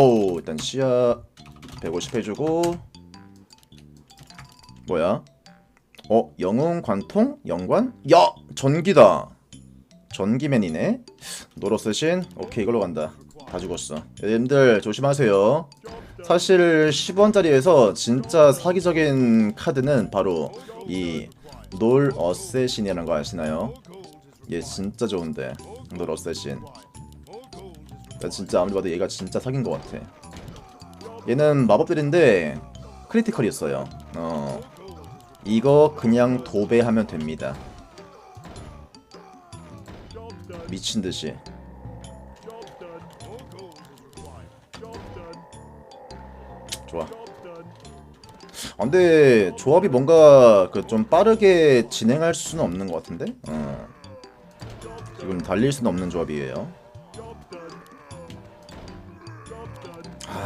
어우 일단 시야 150 해주고 뭐야? 어 영웅 관통 영관? 야 전기다. 전기맨이네. 노로스신 오케이 이걸로 간다. 다 죽었어. 여러분들 조심하세요. 사실 10원짜리에서 진짜 사기적인 카드는 바로 이 놀 어쌔신이라는 거 아시나요? 얘 진짜 좋은데 놀 어쌔신. 나 진짜 아무리 봐도 얘가 진짜 사기인 것 같아. 얘는 마법들인데 크리티컬이었어요. 어. 이거 그냥 도배하면 됩니다. 미친 듯이. 좋아. 아, 근데 조합이 뭔가 그 좀 빠르게 진행할 수는 없는 것 같은데? 어. 지금 달릴 수는 없는 조합이에요.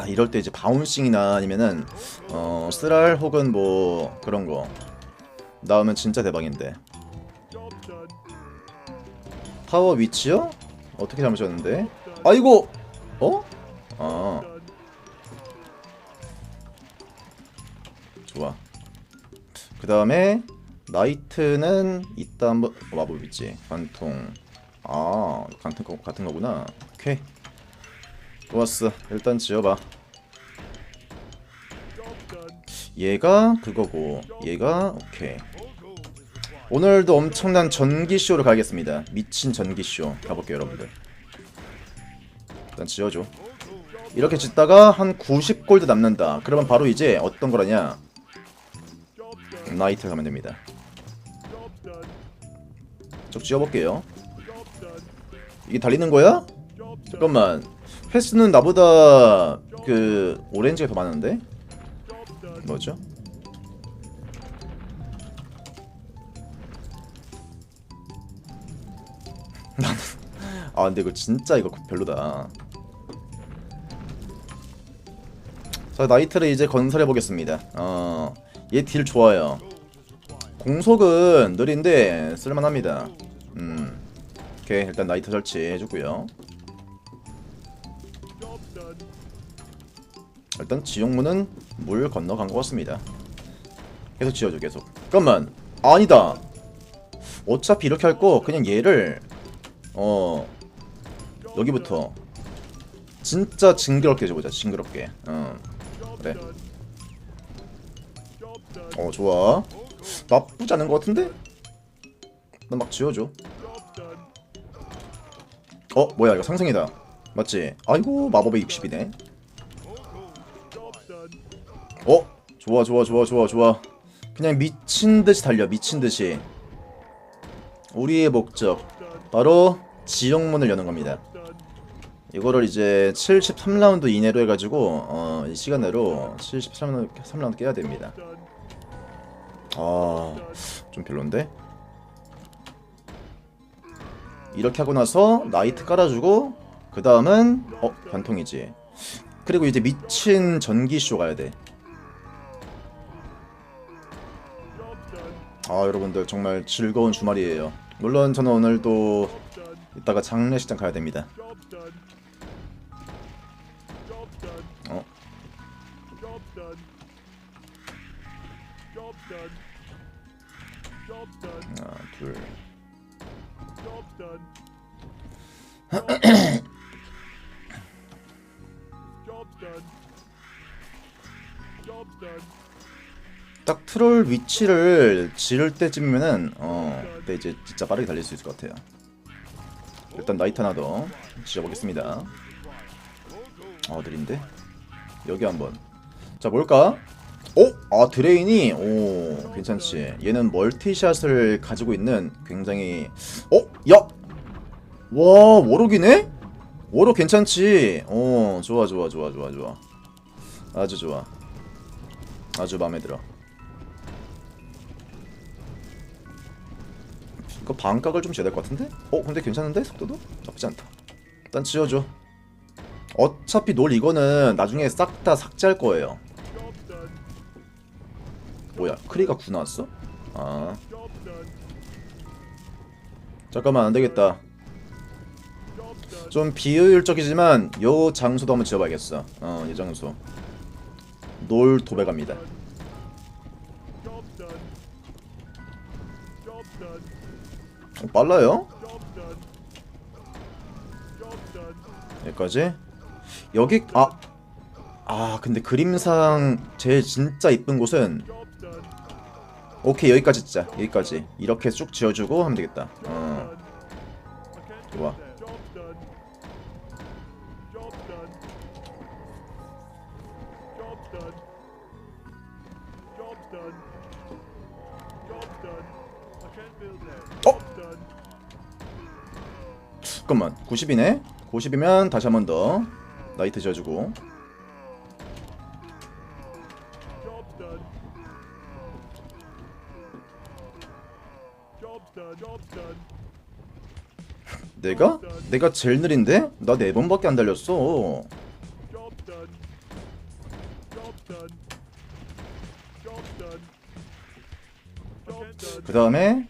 아 이럴 때 이제 바운싱이나 아니면은 어 쓰랄 혹은 뭐 그런 거 나오면 진짜 대박인데. 타워 위치요? 어떻게 잘못했는데? 아이고! 어? 아. 좋아. 그 다음에 나이트는 이따 한번 어, 마법 있지. 관통. 아거 같은 거구나. 오케이. 좋았어. 일단 지어봐. 얘가 그거고 얘가 오케이. 오늘도 엄청난 전기쇼를 가겠습니다. 미친 전기쇼 가볼게요 여러분들. 일단 지어줘. 이렇게 짓다가 한 90골드 남는다. 그러면 바로 이제 어떤 거라냐? 나이트 가면 됩니다. 쭉 지어볼게요. 이게 달리는 거야? 잠깐만. 횟수는 나보다 그 오렌지가 더 많은데? 뭐죠? 아 근데 이거 진짜 이거 별로다. 자 나이트를 이제 건설해 보겠습니다. 어, 얘 딜 좋아요. 공속은 느린데 쓸만합니다. 음, 오케이 일단 나이트 설치해주고요. 일단 지옥문은 물 건너간 것 같습니다. 계속 지어줘 계속. 잠깐만 아니다. 어차피 이렇게 할 거 그냥 얘를 어 여기부터 진짜 징그럽게 해보자 징그럽게. 어 그래. 어 좋아. 나쁘지 않은 것 같은데? 나 막 지어줘. 어 뭐야 이거 상승이다. 맞지? 아이고 마법의 60이네. 어 좋아 좋아 좋아 좋아 좋아. 그냥 미친 듯이 달려 미친 듯이. 우리의 목적 바로 지옥문을 여는 겁니다. 이거를 이제 73라운드 이내로 해가지고 어, 이 시간 내로 73라운드 3라운드 깨야 됩니다. 아, 좀 별론데? 이렇게 하고 나서 나이트 깔아주고 그 다음은 어 관통이지. 그리고 이제 미친 전기쇼 가야 돼. 아 여러분들 정말 즐거운 주말이에요. 물론 저는 오늘도 이따가 장례식장 가야 됩니다. 어? 하나, 둘. 딱 트롤 위치를 지를 때쯤이면은 어 그때 이제 진짜 빠르게 달릴 수 있을 것 같아요. 일단 나이트 하나 더 지어보겠습니다. 어 느린데 여기 한번 자 뭘까? 어? 아 드레인이 오 괜찮지 얘는 멀티샷을 가지고 있는 굉장히 어? 야! 와 워록이네? 워록 괜찮지? 어 좋아 좋아 좋아 좋아 좋아 아주 좋아 아주 마음에 들어 이거 반각을 좀 지어야 될 것 같은데? 어 근데 괜찮은데? 속도도? 나쁘지 않다 일단 지어줘 어차피 놀 이거는 나중에 싹 다 삭제할 거예요 뭐야 크리가 9 나왔어? 아 잠깐만 안되겠다 좀 비효율적이지만 요 장소도 한번 지어봐야겠어. 어, 이 장소. 놀 도배 갑니다. 빨라요? Job done. 여기까지. 여기 아. 아, 근데 그림상 제일 진짜 이쁜 곳은. 오케이 여기까지 진짜 여기까지 이렇게 쭉 지어주고 하면 되겠다. 어, 좋아. 잠깐만 90이네. 90이면 다시 한 번 더 나이트 지어주고. 내가? 내가 제일 느린데? 나네 번밖에 안 달렸어. 그 다음에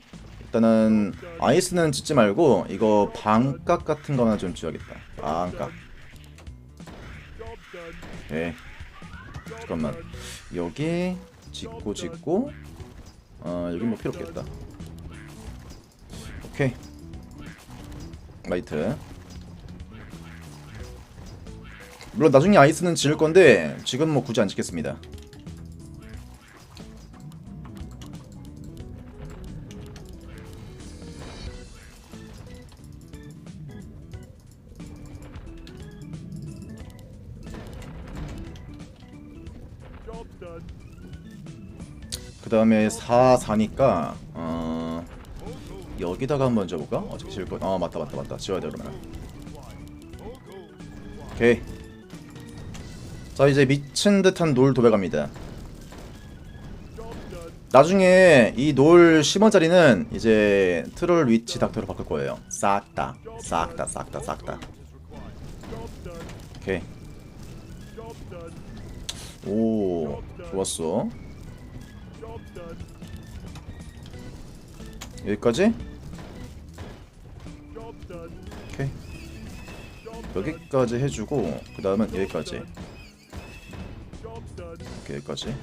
일단은 아이스는 짓지 말고 이거 방각 같은 거나 좀 지어야겠다. 방각. 오케이. 잠깐만. 여기 짓고 짓고 어 여기 뭐 필요 없겠다. 오케이. 라이트. 물론 나중에 아이스는 지을 건데 지금 뭐 굳이 안 짓겠습니다. 다음에 4, 4니까 어 여기다가 한번 줘볼까? 어차피 지을 거. 아 맞다 맞다 맞다. 지어야 돼 그러면. 오케이. 자 이제 미친 듯한 놀 도배갑니다. 나중에 이 놀 10원짜리는 이제 트롤 위치 닥터로 바꿀 거예요. 싹 다, 싹 다, 싹 다, 싹 다. 오케이. 오, 좋았어. 여기까지? 오케이. 여기까지 해주고 그 다음은 여기까지. 오케이, 여기까지.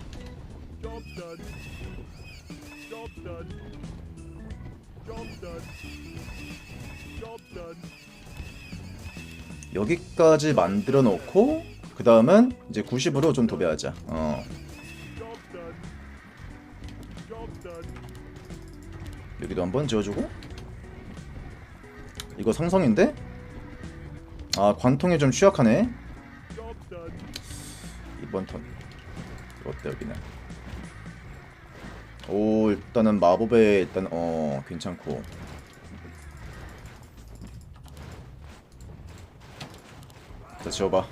여기까지 만들어 놓고 그 다음은 이제 90으로 좀 도배하자. 어, 한번 지어주고. 이거 상성인데? 아, 관통에 좀 취약하네. 이번 턴 어때 여기는 오 일단은 마법에 일단 어 괜찮고 자 지워봐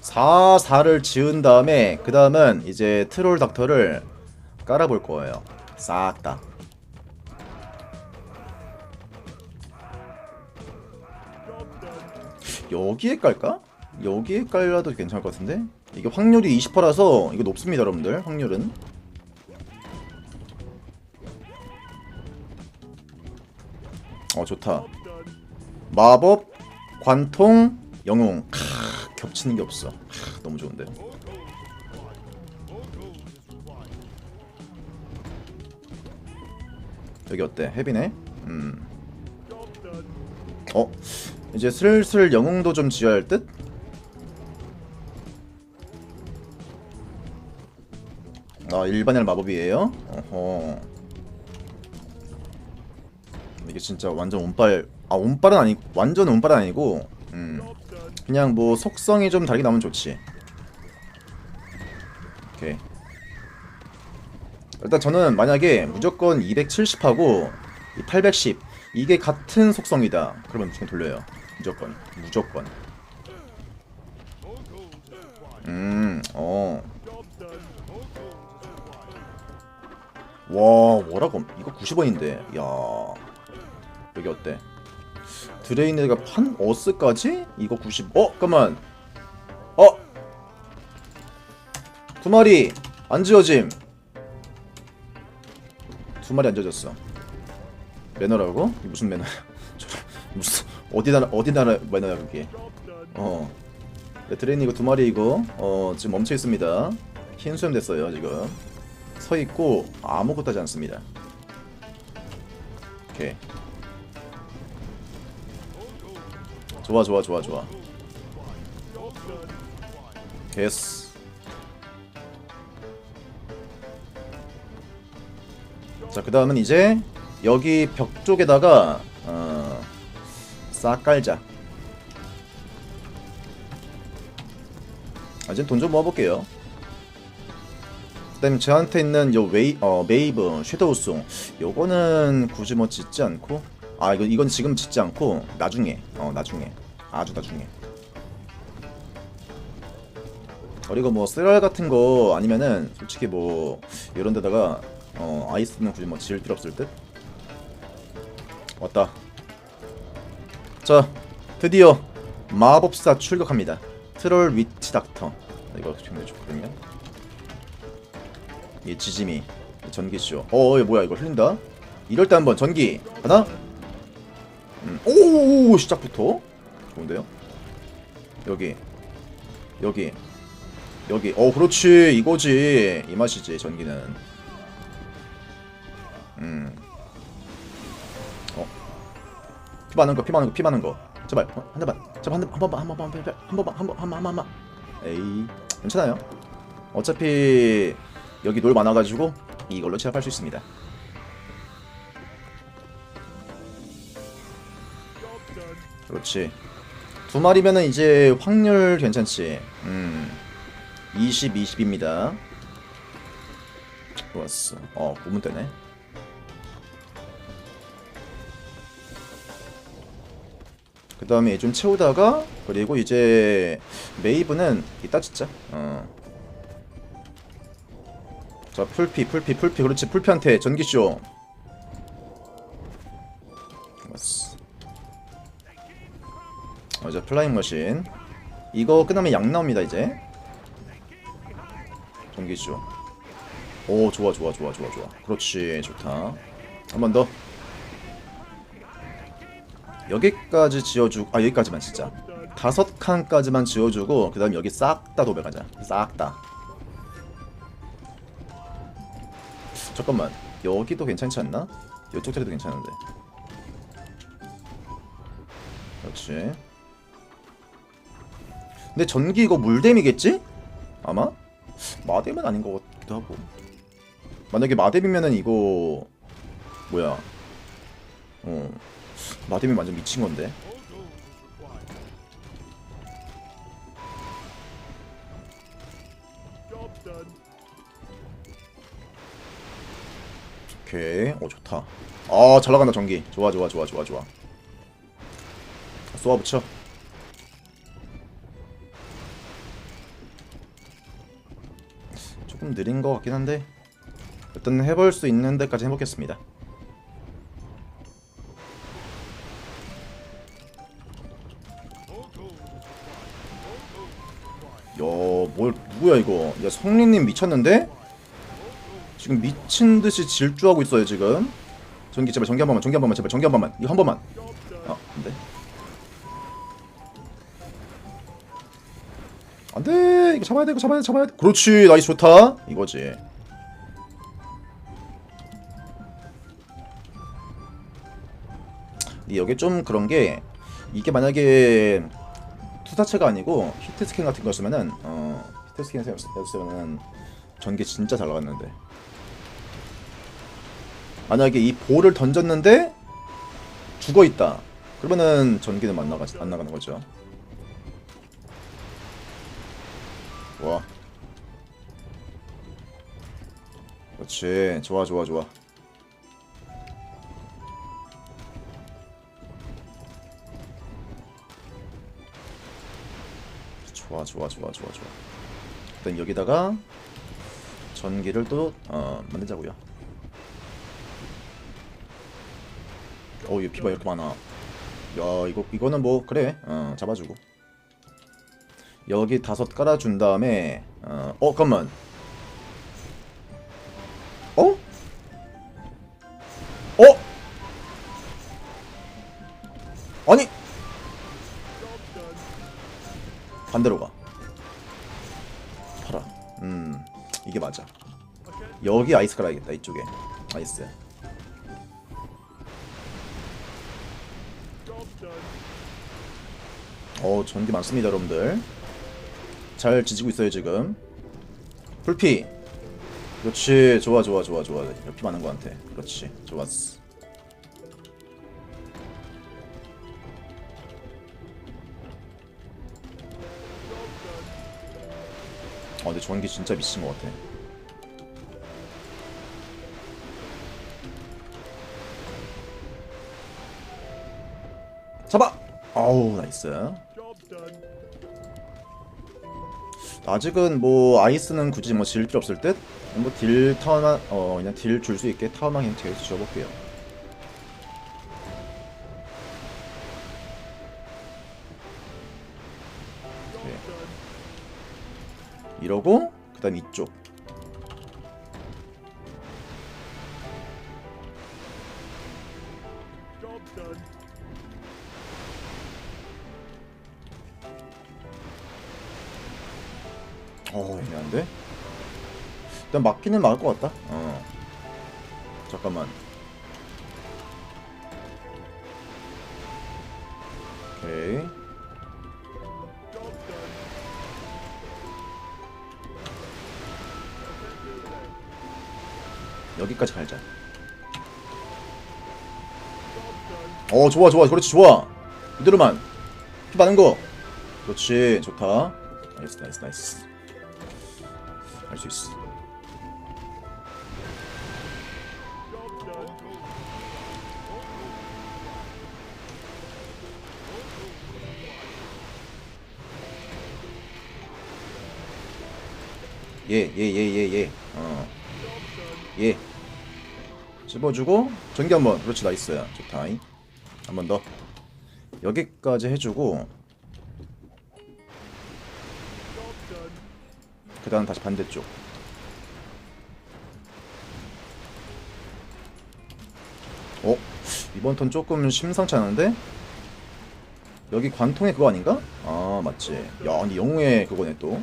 4, 4를 지은 다음에 그 다음은 이제 트롤 닥터를 깔아볼 거예요 싹다 여기에 깔까? 여기에 깔려도 괜찮을 것 같은데? 이게 확률이 20%라서 이거 높습니다 여러분들 확률은 어 좋다. 마법 관통 영웅 캬, 겹치는 게 없어 캬, 너무 좋은데 여기 어때? 헤비네? 음. 어? 이제 슬슬 영웅도 좀 지어야 할 듯? 아 일반인 마법이에요? 어허 이게 진짜 완전 운빨 아 운빨은 아니 완전 운빨은 아니고 음. 그냥 뭐 속성이 좀 다르게 나오면 좋지 오케이 일단 저는 만약에 무조건 270하고 810 이게 같은 속성이다 그러면 무조건 돌려요 무조건 무조건. 음어. 와 뭐라고? 이거 90원인데. 야. 여기 어때? 드레이너가 판 어스까지? 이거 90 어? 잠깐만. 어? 두 마리 안 지어짐. 두 마리 안 지어졌어. 매너라고? 무슨 매너야? 무슨 어디 나라 어디 나라 뭐냐 그게 어. 네, 트레이닝 이거 두 마리 이거 어 지금 멈춰 있습니다. 흰 수염 됐어요 지금. 서 있고 아무것도 하지 않습니다. 오케이. 좋아 좋아 좋아 좋아. 됐어. 자, 그 다음은 이제 여기 벽 쪽에다가 어, 싹 깔자. 아, 이제 돈 좀 모아볼게요. 그다음에 저한테 있는 요 웨이 어 메이브 섀도우송 요거는 굳이 뭐 짓지 않고 아 이거 이건 지금 짓지 않고 나중에 어 나중에 아주 나중에 그리고 뭐 쓰랄 같은 거 아니면은 솔직히 뭐 이런 데다가 어 아이스는 굳이 뭐 지을 필요 없을 듯 왔다 자 드디어 마법사 출격합니다. 트롤 위치 닥터. 이거 굉장히 좋거든요. 이 지짐이 전기쇼 어 이거 뭐야 이거 흘린다? 이럴 때 한번 전기. 하나. 음. 오 시작부터. 좋은데요? 여기. 여기. 여기. 어 그렇지. 이거지. 이 맛이지 전기는. 음 피 많은 거 피 많은 거 피 많은 거. 제발 어, 한 대만. 제발 한, 대, 한 번만 한 번만 한 번만 한 번만 한 번만 한 번만. 에이 괜찮아요. 어차피 여기 놀 많아가지고 이걸로 제압할 수 있습니다. 그렇지. 두 마리면은 이제 확률 괜찮지. 음 20, 20입니다. 좋았어. 어, 보면 되네. 그 다음에 좀 채우다가 그리고 이제 메이브는 이따 진짜 어. 자 풀피 풀피 풀피. 그렇지 풀피한테 전기쇼. 좋았어 어, 이제 플라잉 머신. 이거 끝나면 양 나옵니다 이제. 전기쇼. 오 좋아 좋아 좋아 좋아 좋아. 그렇지 좋다. 한 번 더 여기까지 지어주고 아 여기까지만 진짜. 다섯 칸까지만 지어주고 그 다음 여기 싹 다 도배가자. 싹 다. 잠깐만. 여기도 괜찮지 않나? 이쪽 자리도 괜찮은데. 그렇지 근데 전기 이거 물댐이겠지? 아마? 마뎀은 아닌 것 같기도 하고. 만약에 마뎀이면은 이거 뭐야? 어 마뎀이 완전 미친 건데. 오케이. 어 좋다. 아 잘 나간다 전기. 좋아 좋아 좋아 좋아 좋아. 쏘아 붙여. 조금 느린 것 같긴 한데 일단 해볼 수 있는 데까지 해보겠습니다 누구야 이거 야 성리님 미쳤는데? 지금 미친 듯이 질주하고 있어요 지금. 전기 제발 전기 한 번만 전기 한 번만 제발 전기 한 번만 이거 한 번만. 아 안돼. 안돼 이거 잡아야 돼 이거 잡아야 돼 잡아야 돼. 그렇지 나이스 좋다 이거지. 이 여기 좀 그런 게 이게 만약에 투사체가 아니고 히트 스캔 같은 거였으면은 어 히트 스캔이었으면은 전기 진짜 잘 나갔는데 만약에 이 볼을 던졌는데 죽어 있다. 그러면은 전기는 안 나가 안 나가는 거죠. 와. 그렇지. 좋아 좋아 좋아. 좋아 좋아 좋아 좋아 좋아. 일단 여기다가 전기를 또 어, 만들자고요. 어우 피바 이렇게 많아. 야 이거 이거는 뭐 그래. 어, 잡아주고. 여기 다섯 깔아준 다음에 어, 어 잠깐만. 어? 어? 아니! 반대로 가. 여기 아이스 깔아야겠다 이쪽에. 아이스. 어 전기 많습니다 여러분들. 잘 지지고 있어요 지금. 풀피. 그렇지. 좋아 좋아 좋아 좋아. 피 많은 거한테. 그렇지. 좋았어. 어 근데 전기 진짜 미친 것 같아 잡아 아우 나이스. 아직은 뭐 아이스는 굳이 뭐 지을 필요 없을 듯. 뭐 딜 타워만 어 그냥 딜 줄 수 있게 타워만 그냥 계속 지어볼게요. 네. 이러고 그 다음 이쪽. 일단 막기는 막을 것 같다. 어. 잠깐만. 오케이. 여기까지 갈자. 어 좋아 좋아 그렇지 좋아 이대로만 피 많은 거 그렇지 좋다 나이스 나이스 나이스 할 수 있어 예 예 예 예 예 어. 예 씹어주고 전기 한번 그렇지 나이스 좋다 한번 더 여기까지 해주고. 그 다음 다시 반대쪽 어? 이번 턴 조금 심상치 않은데? 여기 관통의 그거 아닌가? 아 맞지 야 근데 영웅의 그거네 또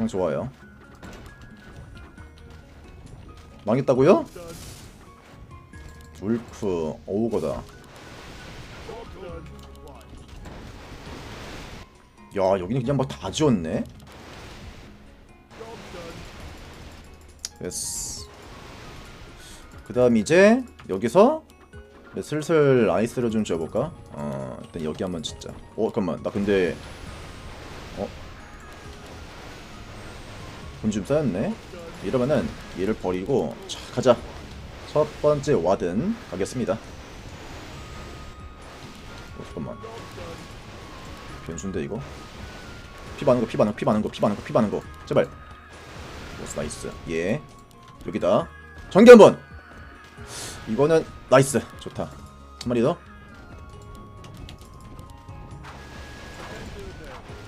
정 좋아요 망했다고요? 울프 done. 야 여기는 그냥 막 다 지웠네 그 다음 이제 여기서 슬슬 아이스를 좀 지어볼까? 어 일단 여기 한번 짓자 어 잠깐만 나 근데 돈 좀 쌓였네. 이러면은 얘를 버리고 자 가자. 첫 번째 와든 가겠습니다. 어 잠깐만. 변수인데 이거? 피 많은 거 피 많은 거 피 많은 거 피 많은 거 피 많은 거. 제발. 오스 나이스. 예. 여기다. 전기 한번! 이거는 나이스. 좋다. 한 마리 더.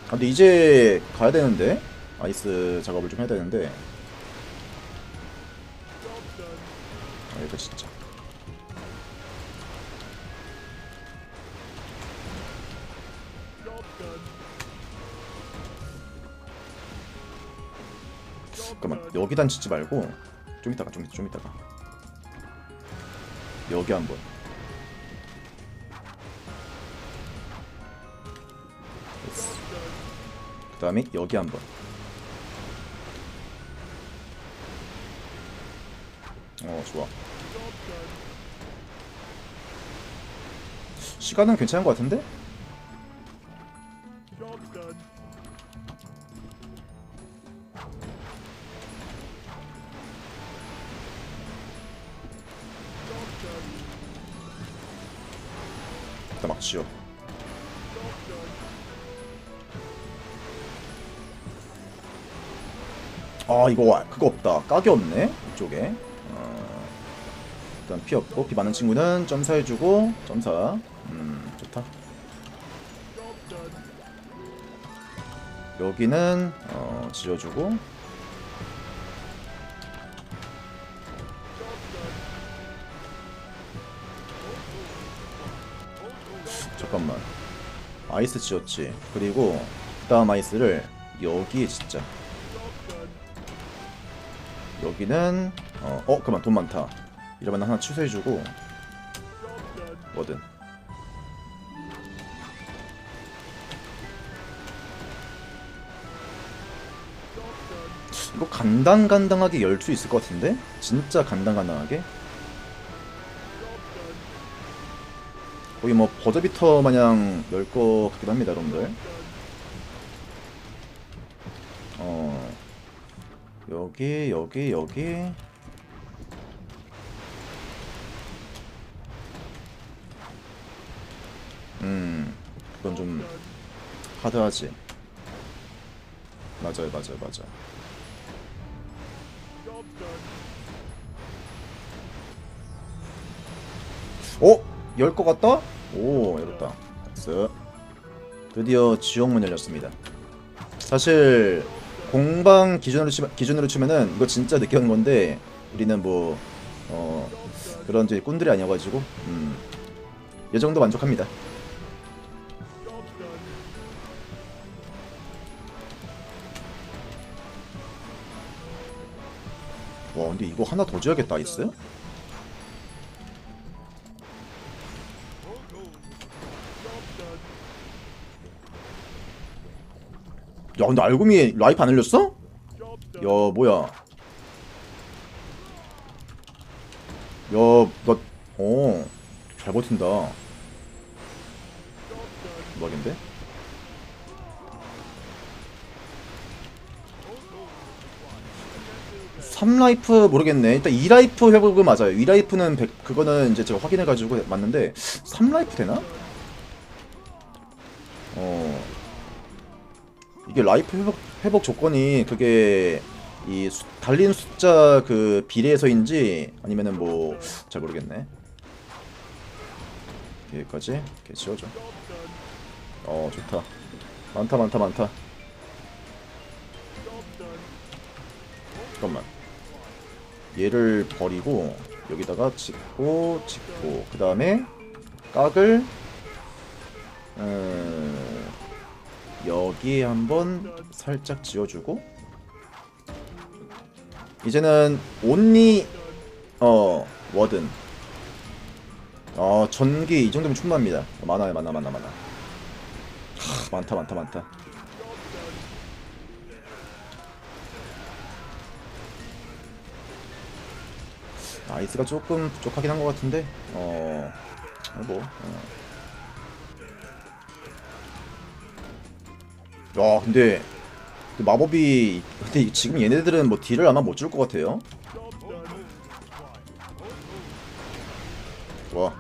아, 근데 이제 가야 되는데 아이스 작업을 좀 해야 되는데. 아 이거 진짜 잠깐만. 여기단 짓지 말고 좀 이따가 좀, 좀 이따가 여기 한번 그 다음에 여기 한번 어 좋아. 시간은 괜찮은 것 같은데? 일단 막 지어. 아 이거 와- 그거 없다 까기 없네 이쪽에 어, 일단 피 없고 피 많은 친구는 점사 해주고 점사. 음 좋다. 여기는 어, 지어주고. 잠깐만. 아이스 지었지. 그리고 그 다음 아이스를 여기에 진짜 여기는 어, 어 그만. 돈 많다 이러면 하나 취소해주고 뭐든 이거 간당간당하게 열 수 있을 것 같은데? 진짜 간당간당하게? 거의 뭐 버저비터 마냥 열 것 같기도 합니다 여러분들 어 여기 여기 여기 음 그건 좀 하드하지. 맞아요 맞아요 맞아 어? 열것 같다? 오 열었다. 나이스. 드디어 지옥문 열렸습니다. 사실 공방 기준으로, 치, 기준으로 치면은 이거 진짜 늦게 온 건데 우리는 뭐 어, 그런 이제 꾼들이 아니어가지고 음, 이 정도 만족합니다 와 근데 이거 하나 더 지어야겠다 아이스? 야 근데 알고미 라이프 안 흘렸어? 야 뭐야 야나어잘 버틴다 3라이프 모르겠네. 일단 2라이프 회복은 맞아요. 2라이프는 100, 그거는 이제 제가 확인해가지고 맞는데 3라이프 되나? 어 이게 라이프 회복, 회복 조건이 그게 이 수, 달린 숫자 그 비례해서인지 아니면은 뭐 잘 모르겠네. 여기까지 이렇게 지워줘. 어 좋다. 많다 많다 많다. 잠깐만. 얘를 버리고 여기다가 짓고 짓고 그 다음에 깍을 음, 여기에 한번 살짝 지어주고 이제는 온리 어 워든. 어 전기 이 정도면 충분합니다. 많아요 많아 많아 많아. 하, 많다 많다 많다 아이스가 조금 부족하긴 한 것 같은데 어 뭐. 어. 야 근데 그 마법이 근데 지금 얘네들은 뭐 딜을 아마 못 줄 것 같아요. 와.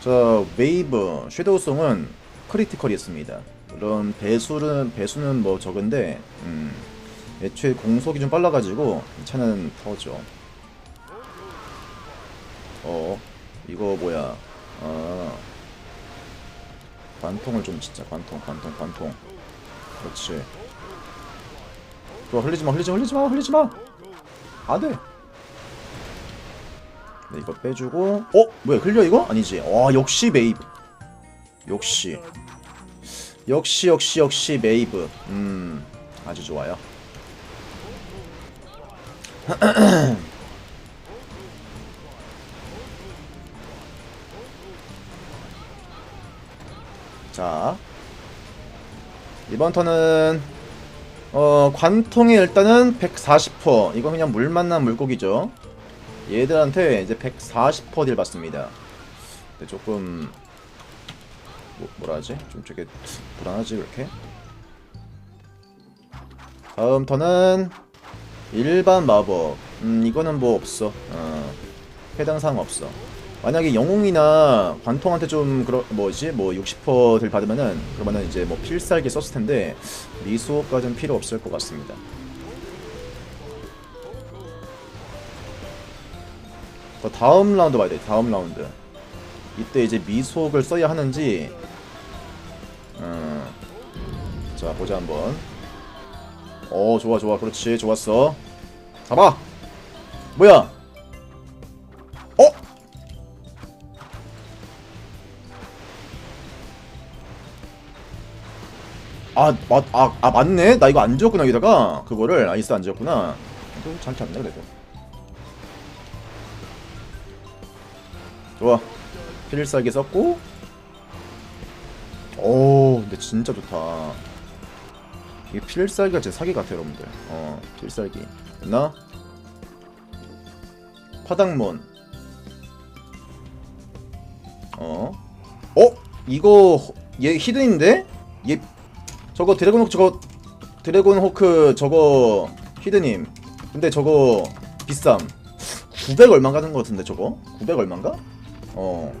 자 웨이브 섀도우송은 크리티컬이었습니다. 물론 배수는 배수는 뭐 적은데 음, 애초에 공속이 좀 빨라가지고 이 차는 터죠. 어 이거 뭐야? 아 관통을 좀 진짜 관통 관통 관통. 그렇지. 그거 흘리지마 흘리지마 흘리지마 흘리지마. 안돼. 네 이거 빼주고. 어? 뭐야 흘려 이거? 아니지. 와 역시 메이브 역시. 역시 역시 역시 메이브 음 아주 좋아요 자 이번 턴은 어 관통이 일단은 140% 이거 그냥 물 만난 물고기죠. 얘들한테 이제 140%딜 받습니다. 근데 조금 뭐, 뭐라 하지? 좀 되게 불안하지 그렇게? 다음 턴은 일반 마법. 음 이거는 뭐 없어. 어, 해당 사항 없어 만약에 영웅이나 관통한테 좀 그러 뭐지 뭐 60%를 받으면은 그러면은 이제 뭐 필살기 썼을 텐데 미수호까지는 필요 없을 것 같습니다. 더 다음 라운드 봐야 돼. 다음 라운드. 이때 이제 미수호를 써야 하는지. 음. 자 보자 한번. 어 좋아 좋아 그렇지 좋았어. 잡아. 뭐야? 아, 맞, 아, 아 맞네? 나 이거 안 지었구나 여기다가. 그거를. 아이스 안 지었구나. 그잘 찼네 그래도. 좋아. 필살기 썼고. 오 근데 진짜 좋다. 이게 필살기가 제 사기 같아 여러분들. 어 필살기. 나? 파당몬. 어? 어? 이거 허- 얘 히든인데? 얘 저거 드래곤 호크 저거 드래곤 호크 저거 히드님. 근데 저거 비쌈 900 얼마인가 하는 것 같은데 저거? 900 얼마인가? 어.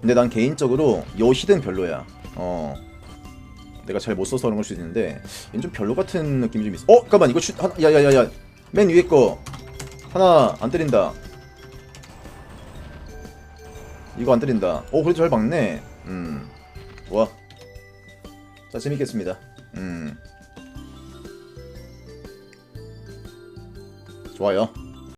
근데 난 개인적으로 요 히든 별로야. 어. 내가 잘 못 써서 그런 걸 수도 있는데 좀 별로 같은 느낌이 좀 있어. 어? 잠깐만 이거 슈 하나 야야야야. 맨 위에 거. 하나 안 때린다. 이거 안 때린다. 어 그래도 잘 박네. 음. 좋아 자 재밌겠습니다. 음. 좋아요